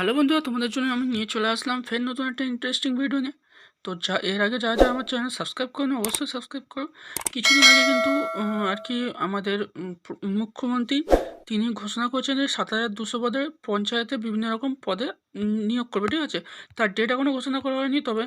Hello বন্ধুরা, তোমাদের জন্য আমি নিয়ে চলে আসলাম ফের নতুন একটা ইন্টারেস্টিং ভিডিও নিয়ে। তো যা, এর আগে যা যা আমার চ্যানেল সাবস্ক্রাইব করো অবশ্যই সাবস্ক্রাইব করো। কিছুদিন আগে কিন্তু আর কি আমাদের মুখ্যমন্ত্রী তিনি ঘোষণা করেছেন যে সাত হাজার দুশো পদে পঞ্চায়েতে বিভিন্ন রকম পদে নিয়োগ করবে, ঠিক আছে? তার ডেট এখনও ঘোষণা করা হয়নি, তবে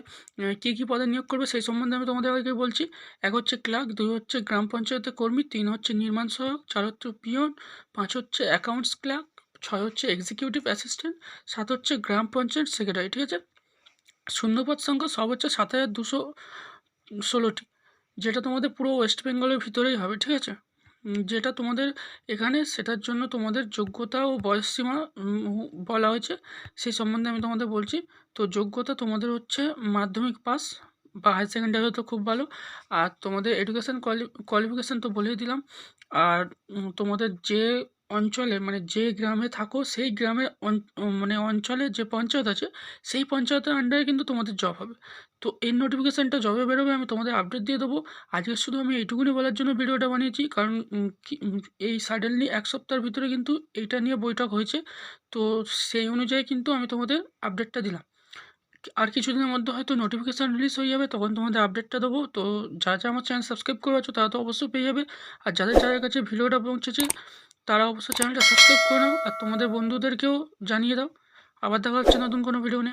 কী কী পদে নিয়োগ করবে সেই সম্বন্ধে আমি তোমাদের আগে বলছি। এক হচ্ছে ক্লার্ক দুই হচ্ছে গ্রাম পঞ্চায়েতের কর্মী, তিন হচ্ছে নির্মাণ সহায়ক, চার হচ্ছে পিয়ন পাঁচ হচ্ছে অ্যাকাউন্টস ক্লার্ক ছয় হচ্ছে এক্সিকিউটিভ অ্যাসিস্ট্যান্ট সাত হচ্ছে গ্রাম পঞ্চায়েত সেক্রেটারি ঠিক আছে? শূন্যপদ সংখ্যা সব হচ্ছে সাত হাজার দুশো ষোলোটি যেটা তোমাদের পুরো ওয়েস্ট বেঙ্গলের ভিতরেই হবে ঠিক আছে? যেটা তোমাদের এখানে সেটার জন্য তোমাদের যোগ্যতা ও বয়সসীমা উম, বলা হয়েছে সেই সম্বন্ধে আমি তোমাদের বলছি। তো যোগ্যতা তোমাদের হচ্ছে মাধ্যমিক পাস বা হায়ার সেকেন্ডারি তো খুব ভালো। আর তোমাদের এডুকেশান কোয়ালি কোয়ালিফিকেশান তো বলেই দিলাম। আর তোমাদের যে অঞ্চলে মানে যে গ্রামে থাকো, সেই গ্রামের মানে অঞ্চলে যে পঞ্চায়েত আছে, সেই পঞ্চায়েতের আন্ডারে কিন্তু তোমাদের জব হবে। তো এই নোটিফিকেশানটা জবে বেরোবে আমি তোমাদের আপডেট দিয়ে দেবো। আজকে শুধু আমি এইটুকুনি বলার জন্য ভিডিওটা বানিয়েছি, কারণ এই সাডেনলি এক সপ্তাহের ভিতরে কিন্তু এইটা নিয়ে বৈঠক হয়েছে। তো সেই অনুযায়ী কিন্তু আমি তোমাদের আপডেটটা দিলাম। আর কিছুদিনের মধ্যে হয়তো নোটিফিকেশান রিলিজ হয়ে যাবে, তখন তোমাদের আপডেটটা দেবো। তো যা যা আমার চ্যানেল সাবস্ক্রাইব করে আছো, তারা তো অবশ্যই পেয়ে যাবে। আর যাদের যাদের কাছে ভিডিওটা পৌঁছেছে, তারা অবশ্যই চ্যানেলটা সাবস্ক্রাইব করে নাও। আর তোমাদের বন্ধুদেরকেও জানিয়ে দাও। আবার দেখা হচ্ছে নতুন কোনো ভিডিও নিয়ে।